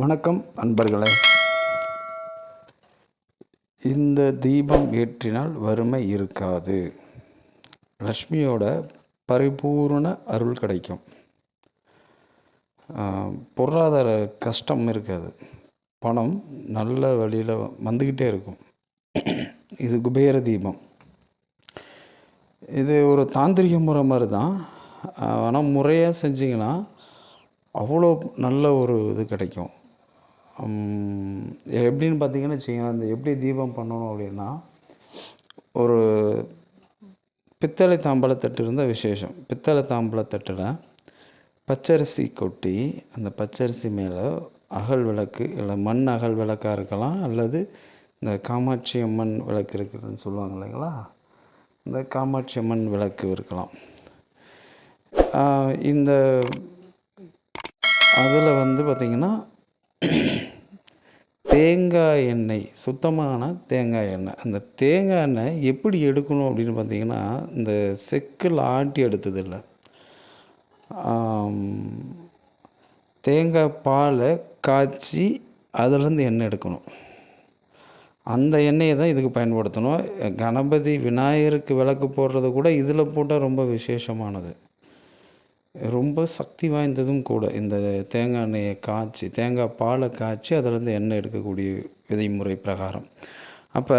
வணக்கம் அன்பர்களே. இந்த தீபம் ஏற்றினால் வறுமை இருக்காது. லக்ஷ்மியோட பரிபூரண அருள் கிடைக்கும். பொருளாதார கஷ்டம் இருக்காது. பணம் நல்ல வழியில் வந்துக்கிட்டே இருக்கும். இது குபேர தீபம். இது ஒரு தாந்திரிக முறை மாதிரி தான் ஆனால் முறையாக செஞ்சிங்கன்னா அவ்வளோ நல்ல ஒரு இது கிடைக்கும். எப்படின்னு பார்த்தீங்கன்னு வச்சிங்கன்னா இந்த எப்படி தீபம் பண்ணணும் அப்படின்னா ஒரு பித்தளை தாம்பழத்தட்டு இருந்தால் விசேஷம். பித்தளை தாம்பழத்தட்டில் பச்சரிசி கொட்டி அந்த பச்சரிசி மேலே அகல் விளக்கு இல்லை மண் அகல் விளக்காக இருக்கலாம் அல்லது இந்த காமாட்சி அம்மன் விளக்கு இருக்குதுன்னு சொல்லுவாங்க இல்லைங்களா? இந்த காமாட்சி அம்மன் விளக்கு இருக்கலாம். இந்த அதில் வந்து பார்த்திங்கன்னா தேங்காய் எண்ணெய் சுத்தமான தேங்காய் எண்ணெய். அந்த தேங்காய் எண்ணெய் எப்படி எடுக்கணும் அப்படின்னு பார்த்தீங்கன்னா இந்த செக்கில் ஆட்டி எடுத்ததில்லை. தேங்காய் பாலை காய்ச்சி அதுலேருந்து எண்ணெய் எடுக்கணும். அந்த எண்ணெயை தான் இதுக்கு பயன்படுத்தணும். கணபதி விநாயகருக்கு விளக்கு போடுறது கூட இதில் போட்டால் ரொம்ப விசேஷமானது. ரொம்ப சக்தி வாய்ந்ததும் கூட இந்த தேங்காய் எண்ணெயை காய்ச்சி தேங்காய் பாலை காய்ச்சி அதிலேருந்து எண்ணெய் எடுக்கக்கூடிய விதிமுறை பிரகாரம். அப்போ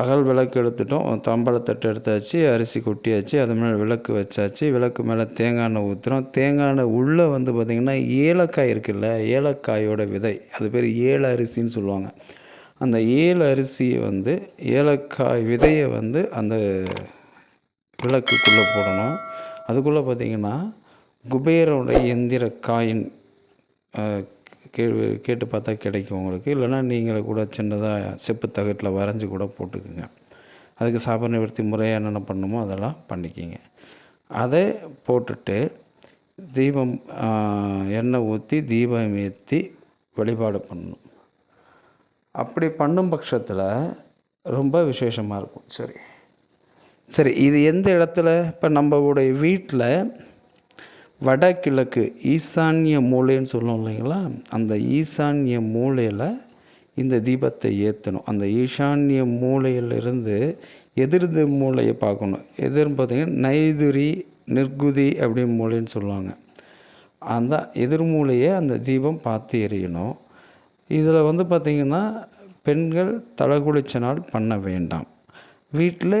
அகல் விளக்கு எடுத்துட்டோம். தம்பளத்தட்டு எடுத்தாச்சு அரிசி கொட்டியாச்சு அது மேலே விளக்கு வச்சாச்சு. விளக்கு மேலே தேங்காய் எண்ணெய் ஊற்றுறோம் தேங்காய் எண்ணெய் உள்ளே வந்து பார்த்திங்கன்னா ஏலக்காய் இருக்குல்ல ஏலக்காயோட விதை. அது பேர் ஏல அரிசின்னு சொல்லுவாங்க. அந்த ஏல அரிசியை வந்து ஏலக்காய் விதையை வந்து அந்த விளக்குக்குள்ளே போடணும். அதுக்குள்ளே பார்த்தீங்கன்னா குபேரோட எந்திர காயின் கே கேட்டு பார்த்தா கிடைக்கும் உங்களுக்கு. இல்லைன்னா நீங்களே கூட சின்னதாக செப்பு தகட்டில் வரைஞ்சி கூட போட்டுக்குங்க. அதுக்கு சாப நிவர்த்தி முறையாக என்னென்ன பண்ணணுமோ அதெல்லாம் பண்ணிக்கிங்க. அதை போட்டுட்டு தீபம் எண்ணெய் ஊற்றி தீபம் ஏற்றி வழிபாடு பண்ணணும். அப்படி பண்ணும் பட்சத்தில் ரொம்ப விசேஷமாக இருக்கும். சரி. சரி இது எந்த இடத்துல? இப்போ நம்மளுடைய வீட்டில் வடகிழக்கு ஈசான்ய மூலைன்னு சொல்லுவோம் இல்லைங்களா? அந்த ஈசான்ய மூலையில் இந்த தீபத்தை ஏற்றணும் அந்த ஈசான்ய மூலையிலிருந்து எதிர்து மூலையை பார்க்கணும். எதிர்னு பார்த்திங்கன்னா நைதுரி நிர்குதி அப்படின்னு மூலைன்னு சொல்லுவாங்க. அந்த எதிர்மூலையை அந்த தீபம் பார்த்து எரியணும் இதில் வந்து பார்த்திங்கன்னா பெண்கள் தலகுளிச்ச பண்ண வேண்டாம். வீட்டில்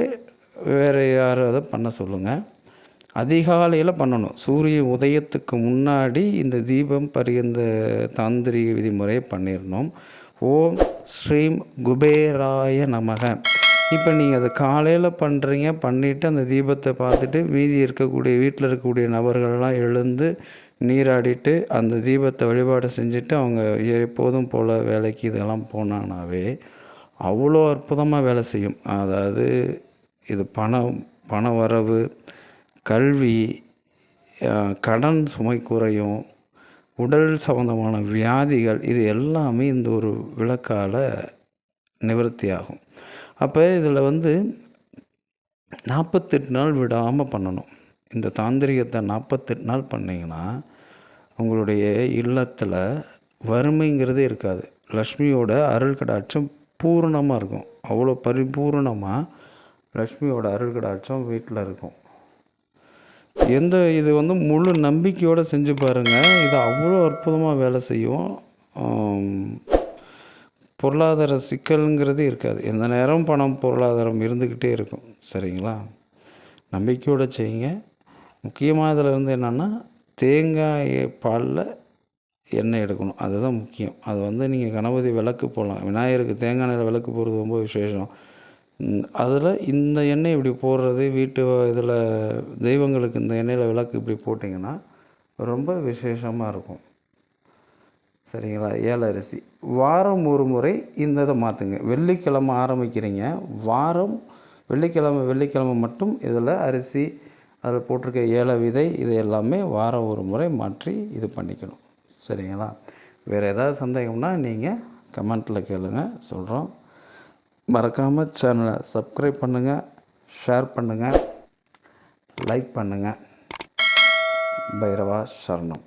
வேறு யாராவது பண்ண சொல்லுங்கள் அதிகாலையில் பண்ணணும். சூரிய உதயத்துக்கு முன்னாடி இந்த தீபம் பரியந்த தாந்திரிக விதிமுறையை பண்ணிடணும் ஓம் ஸ்ரீம் குபேராய நமக. இப்போ நீங்கள் அதை காலையில் பண்ணுறீங்க பண்ணிவிட்டு அந்த தீபத்தை பார்த்துட்டு மீதி இருக்கக்கூடிய வீட்டில் இருக்கக்கூடிய நபர்கள்லாம் எழுந்து நீராடிட்டு அந்த தீபத்தை வழிபாடு செஞ்சுட்டு அவங்க எப்போதும் போல் வேலைக்கு இதெல்லாம் போனானாவே அவ்வளோ அற்புதமாக வேலை செய்யும். அதாவது இது பணம் பண வரவு கல்வி கடன் சுமை குறையும் உடல் சம்பந்தமான வியாதிகள் இது எல்லாமே இந்த ஒரு விளக்கால் நிவர்த்தி ஆகும் அப்போ இதில் வந்து நாற்பத்தெட்டு நாள் விடாமல் பண்ணணும். இந்த தாந்திரிகத்தை நாற்பத்தெட்டு நாள் பண்ணிங்கன்னா உங்களுடைய இல்லத்தில் வறுமைங்கிறதே இருக்காது. லக்ஷ்மியோட அருள் கடாட்சம் பூரணமாக இருக்கும். அவ்வளோ பரிபூர்ணமாக லக்ஷ்மியோட அருள்கடாட்சம் வீட்டில் இருக்கும். எந்த இது வந்து முழு நம்பிக்கையோடு செஞ்சு பாருங்கள் இது அவ்வளோ அற்புதமாக வேலை செய்யும். பொருளாதார சிக்கல்ங்கிறது இருக்காது. எந்த நேரம் பணம் பொருளாதாரம் இருந்துக்கிட்டே இருக்கும். சரிங்களா? நம்பிக்கையோடு செய்யுங்க. முக்கியமாக இதில் இருந்து என்னென்னா தேங்காய் பாலில் எண்ணெய் எடுக்கணும். அதுதான் முக்கியம். அது வந்து நீங்கள் கணபதி விளக்கு போடலாம். விநாயகருக்கு தேங்காய் எண்ணெயில் விளக்கு போடுறது ரொம்ப விசேஷம். அதில் இந்த எண்ணெய் இப்படி போடுறது வீட்டு இதில் தெய்வங்களுக்கு இந்த எண்ணெயில் விளக்கு இப்படி போட்டிங்கன்னா ரொம்ப விசேஷமாக இருக்கும். சரிங்களா? ஏலரிசி வாரம் ஒரு முறை இந்த இதை மாற்றுங்க வெள்ளிக்கிழமை ஆரம்பிக்கிறீங்க. வாரம் வெள்ளிக்கிழமை வெள்ளிக்கிழமை மட்டும் இதில் அரிசி அதில் போட்டிருக்க ஏல விதை இது எல்லாமே வாரம் ஒரு முறை மாற்றி இது பண்ணிக்கணும். சரிங்களா? வேறு ஏதாவது சந்தேகம்னா நீங்கள் கமெண்ட்டில் கேளுங்க. சொல்கிறோம் மறக்காமல் சேனலை சப்ஸ்கிரைப் பண்ணுங்கள் ஷேர் பண்ணுங்கள் லைக் பண்ணுங்கள் பைரவா சரணம்.